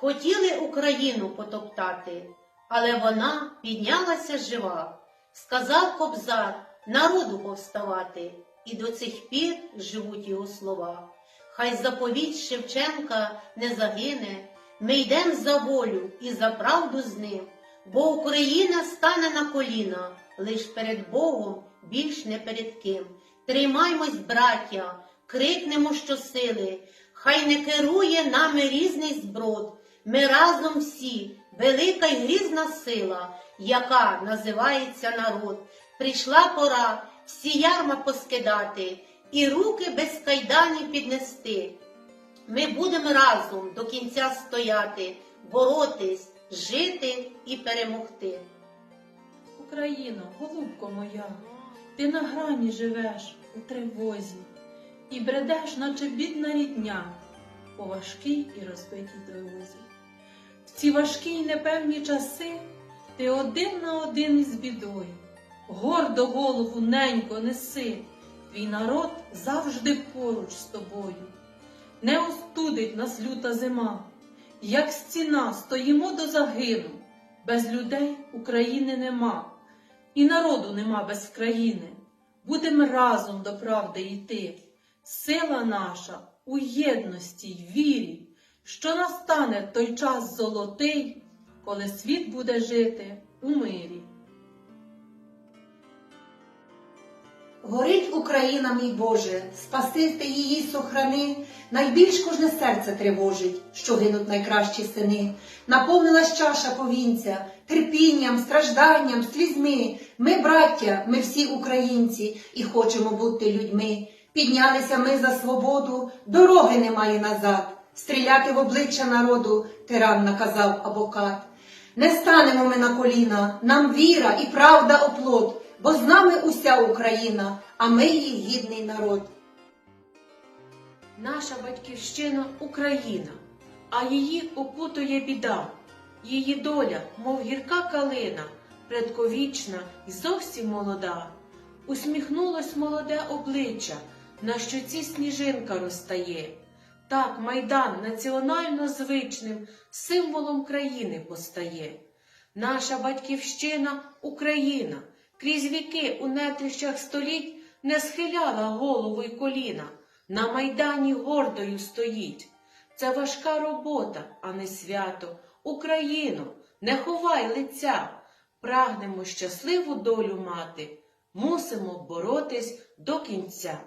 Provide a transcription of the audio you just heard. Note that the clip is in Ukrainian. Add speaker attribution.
Speaker 1: хотіли Україну потоптати, але вона піднялася жива. Сказав кобзар народу повставати, і до цих пір живуть його слова. Хай заповідь Шевченка не загине, ми йдем за волю і за правду з ним, бо Україна стане на коліна, лиш перед Богом, більш не перед ким. Тримаймось, браття, крикнемо щосили, хай не керує нами різний зброд. Ми разом всі, велика й грізна сила, яка називається народ. Прийшла пора всі ярма поскидати і руки без кайданів піднести. Ми будемо разом до кінця стояти, боротись, жити і перемогти.
Speaker 2: Україно, голубко моя, ти на грані живеш у тривозі і бредеш, наче бідна рідня, по важкій і розбитій дорозі. Ці важкі й непевні часи ти один на один із бідою. Гордо голову ненько неси, твій народ завжди поруч з тобою. Не остудить нас люта зима, як стіна стоїмо до загину, без людей України нема, і народу нема без країни. Будем разом до правди йти. Сила наша у єдності й вірі, що настане той час золотий, коли світ буде жити у мирі.
Speaker 3: Горить Україна, мій Боже, спаси ти її сохрани, найбільш кожне серце тривожить, що гинуть найкращі сини. Наповнилась чаша повінця, терпінням, стражданням, слізьми. Ми, браття, ми всі українці і хочемо бути людьми. Піднялися ми за свободу, дороги немає назад. Стріляти в обличчя народу тиран наказав абокат. Не станемо ми на коліна, нам віра і правда оплот, бо з нами уся Україна, а ми її гідний народ.
Speaker 2: Наша батьківщина Україна, а її опутує біда. Її доля, мов гірка калина, предковічна і зовсім молода. Усміхнулось молоде обличчя, на щоці сніжинка розтає. Так майдан національно звичним символом країни постає. Наша батьківщина Україна крізь віки у нетрищах століть не схиляла голову й коліна, на майдані гордою стоїть. Це важка робота, а не свято. Україно, не ховай лиця, прагнемо щасливу долю мати, мусимо боротись до кінця.